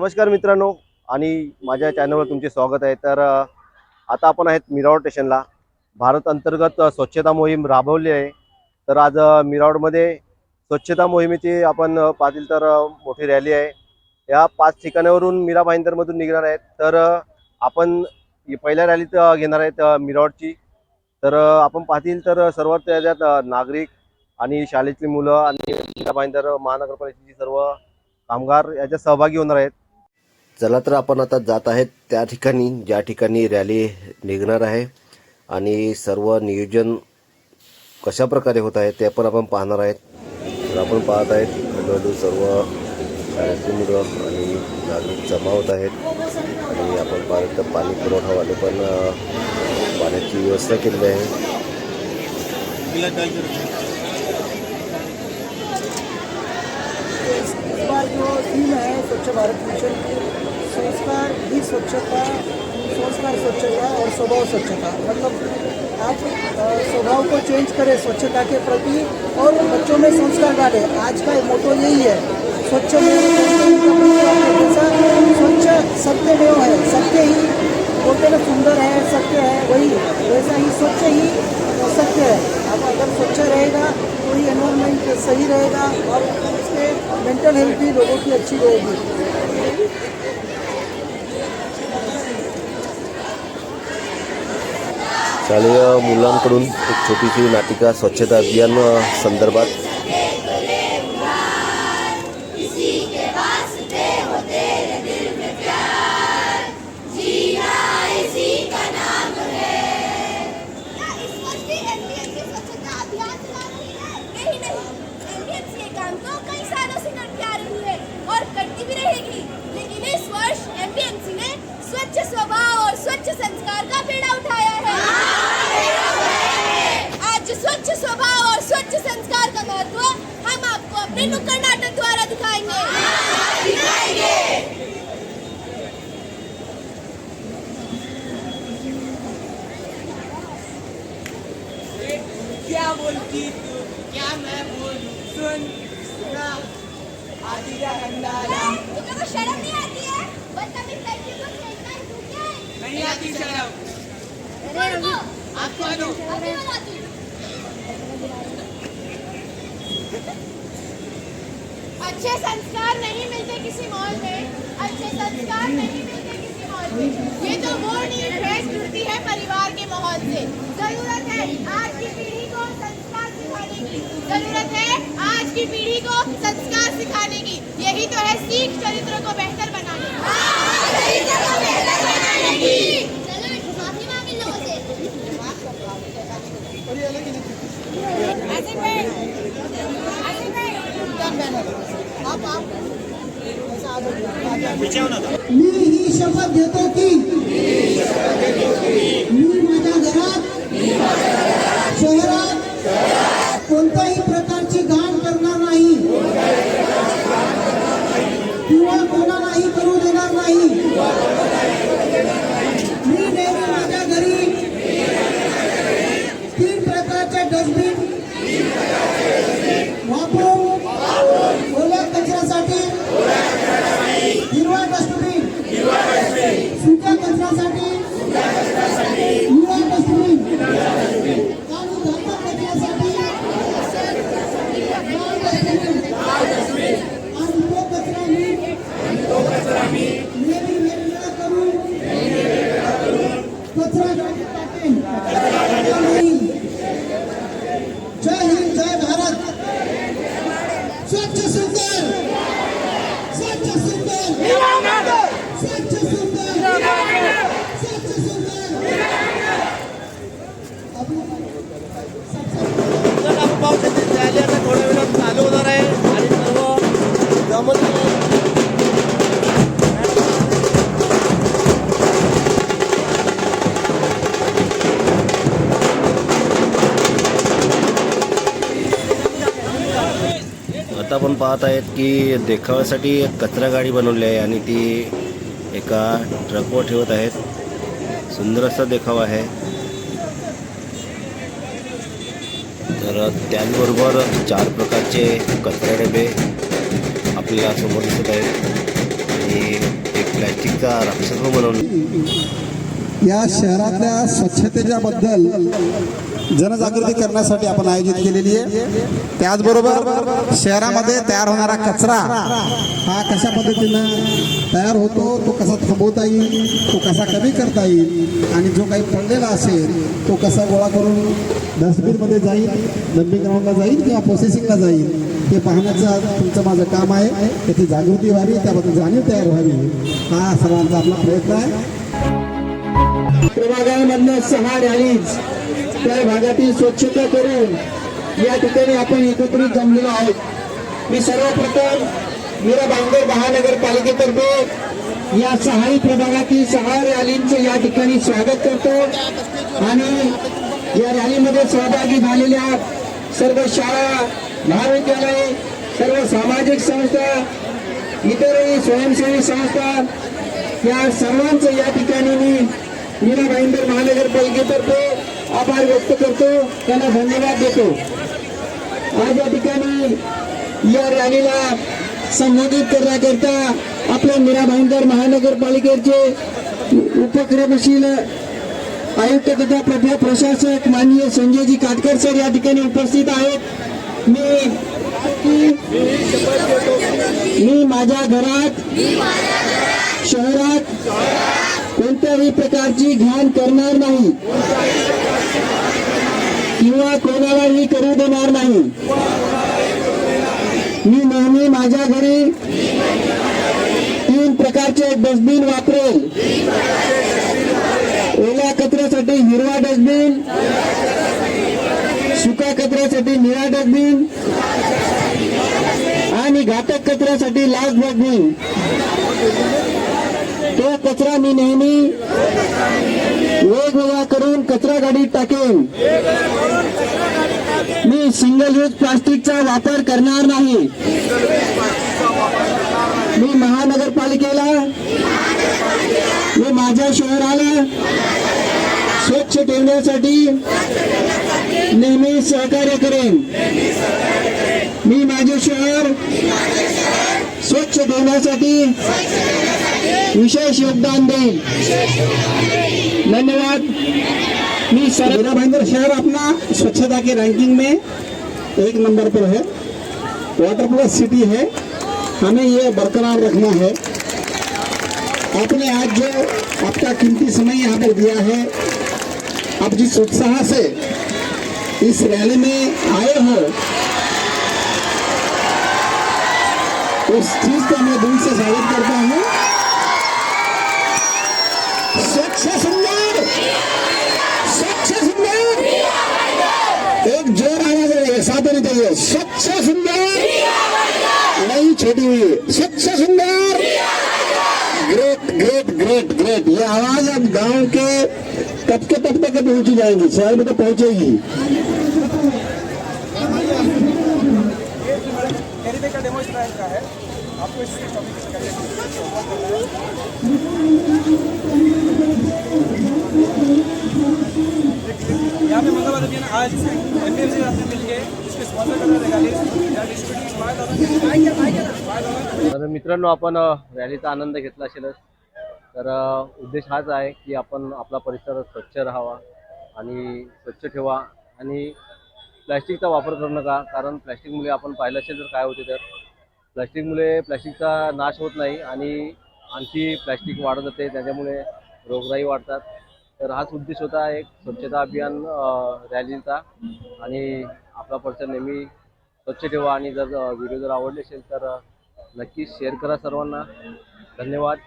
नमस्कार मित्रांनो आणि माझ्या चॅनलवर तुमचे स्वागत आहे. तर आता आपण आहेत मिरावड स्टेशनला भारत अंतर्गत स्वच्छता मोहीम राबवली आहे. तर आज मिरावडमध्ये स्वच्छता मोहिमेची आपण पाहतील तर मोठी रॅली आहे. या पाच ठिकाणावरून मीरा भाईंदरमधून निघणार आहेत. तर आपण पहिल्या रॅलीत घेणार आहेत मिरावडची तर आपण पाहतील तर सर्वात त्याच्यात नागरिक आणि शाळेतली मुलं आणि मीरा भाईंदर महानगरपालिकेची सर्व कामगार याच्यात सहभागी होणार आहेत. चला तर आपण आता जात आहेत त्या ठिकाणी ज्या ठिकाणी रॅली निघणार आहे. आणि सर्व नियोजन कशा प्रकारे होत आहे ते पण आपण पाहणार आहेत. तर आपण पाहत आहेत हळूहळू सर्व शाळेतली आणि नागरिक जमा होत आहेत. आणि आपण पाहत तर पाणी पुरवठावाले पण पाण्याची व्यवस्था केलेली आहे. स्वच्छ भारत मिशन संस्कार ही स्वच्छता संस्कार स्वच्छता और स्वभाव स्वच्छता। मतलब अ, स्वभाव को चेंज करें स्वच्छता के प्रति और बच्चों में संस्कार डालें। आज का मोटो यही है स्वच्छ स्वच्छ सत्यमेव है सत्य ही बोलते ना सुंदर है सत्य है वही वैसा ही स्वच्छ ही सत्य है। अब अगर स्वच्छ रहेगा तो ही एनवायरमेंट सही रहेगा और उसके मेंटल हेल्थ भी लोगों की अच्छी रहेगी। शालेय मुलांकडून एक छोटीशी नाटिका स्वच्छता अभियान संदर्भात बोलती तू क्या मैं बोलूँ? सुन सुना। आदि का तुम्हें को शर्म नहीं आती है। बदतमीज लड़की को छेड़ना ही तू क्या है? नहीं आती शर्म। अरे हो? अभी अच्छे संस्कार नहीं मिलते किसी मॉल में। अच्छे संस्कार नहीं मिलते किसी मॉल में। ये तो वो नीड है जुड़ती है परिवार के माहौल से ज़रूरत है आज की पीढ़ी को संस्कार सिखाने की ज़रूरत है आज की पीढ़ी को संस्कार सिखाने की। यही तो है सीख चरित्र को बेहतर बनाने की। चरित्र को बेहतर बनाने की। चलो माफ़ी मांगे लोगों से। ऐसे पे ऐसे पे आप आप मी ही शपथ घेतो की मी माझ्या घरात शहरात कोणत्याही नाही आपण पाहत आहेत की देखावासाठी एक कचरा गाडी बनवली आहे आणि ती एका ट्रकवर ठेवत आहेत. सुंदर असा देखावा आहे. तर त्याचबरोबर चार प्रकारचे कचरा डबे आपल्याला समोर दिसत आहेत. आणि एक प्लॅस्टिकचा राक्षस बनवलं या शहरातल्या स्वच्छतेच्या बद्दल जनजागृती करण्यासाठी आपण आयोजित केलेली आहे. त्याचबरोबर शहरामध्ये तयार होणारा कचरा हा कशा पद्धतीनं तयार होतो तो कसा थांबवता येईल तो कसा कमी करता येईल आणि जो काही पडलेला असेल तो कसा गोळा करून डस्टबिनमध्ये जाईल डम्पिंग ग्राउंडला जाईल किंवा प्रोसेसिंगला जाईल हे पाहण्याचं तुमचं माझं काम आहे. त्याची जागृती व्हावी त्याबद्दल जाणीव तयार व्हावी हा सर्वांचा आपला प्रयत्न आहे. सहा रॅलीज त्या भागातील स्वच्छता करून या ठिकाणी आपण एकत्रित जमलेलो आहोत. मी सर्वप्रथम मीरा बांगर महानगरपालिकेतर्फे या सहाही प्रभागातील सहा रॅलींचं या ठिकाणी स्वागत करतो. आणि या रॅलीमध्ये सहभागी झालेल्या सर्व शाळा महाविद्यालय सर्व सामाजिक संस्था इतरही स्वयंसेवी संस्था या सर्वांचं या ठिकाणी मी मीरा भाईंदर महानगरपालिकेतर्फे आभार व्यक्त करतो. त्यांना धन्यवाद देतो. आज या ठिकाणी या रॅलीला संबोधित करण्याकरता आपल्या मीरा भाईंदर महानगरपालिकेचे उपक्रमशील आयुक्त तथा प्रभा प्रशासक माननीय संजयजी काटकर सर या ठिकाणी उपस्थित आहेत. मी मी माझ्या घरात शहरात कोणत्याही प्रकारची घाण करणार नाही. किंवा कोणालाही करू देणार नाही. मी नेहमी माझ्या घरी तीन प्रकारचे डस्टबिन वापरेल. ओल्या कचऱ्यासाठी हिरवा डस्टबिन सुका कचऱ्यासाठी निळा डस्टबिन आणि घातक कचऱ्यासाठी लाल डस्टबिन. तो कचरा मी नेहमी वेगवेगळा करून कचरा गाडीत टाकेन. मी सिंगल यूज प्लास्टिकचा वापर करणार नाही. मी महानगरपालिकेला मी माझ्या शहराला स्वच्छ ठेवण्यासाठी नेहमी सहकार्य करेन. मी माझे शहर स्वच्छ ठेवण्यासाठी विशेष योगदान देईल धन्यवाद। मेरा भाईंदर शहर अपना स्वच्छता की रैंकिंग में एक नंबर पर है। वाटर प्लस सिटी है। हमें ये बरकरार रखना है। आपने आज जो आपका कीमती समय यहाँ पर दिया है, आप जिस उत्साह से इस रैली में आए हो, उस चीज़ को मैं दिल से स्वागत करता हूँ। आवाज रहेगा चाहिए स्वच्छ सुंदर. नहीं छोटी हुई है स्वच्छ सुंदर. ग्रेट ग्रेट ग्रेट ग्रेट ये आवाज अब गांव के तबके तबके तक पहुंची जाएगी. शहर में तो पहुंचेगी. यहाँ पे मंगलवार अभियान आज एम पी एम सी रास्ते मिल गए इसके स्पॉन्सर कर रहे गाड़ी तर मित्रांनो आपण रॅलीचा आनंद घेतला असेलच. तर उद्देश हाच आहे की आपण आपला परिसर स्वच्छ राहावा आणि स्वच्छ ठेवा आणि प्लॅस्टिकचा वापर करू नका कारण प्लॅस्टिकमुळे आपण पाहिलं असेल तर काय होते तर प्लॅस्टिकमुळे प्लॅस्टिकचा नाश होत नाही आणि आणखी प्लॅस्टिक वाढत जाते त्याच्यामुळे रोगराई वाढतात. तर हाच उद्देश होता एक स्वच्छता अभियान रॅलीचा. आणि आपला परिसर नेहमी स्वच्छ ठेवा आणि जर व्हिडिओ जर आवडले असेल तर नक्की नक्कीच शेअर करा सर्वांना. धन्यवाद.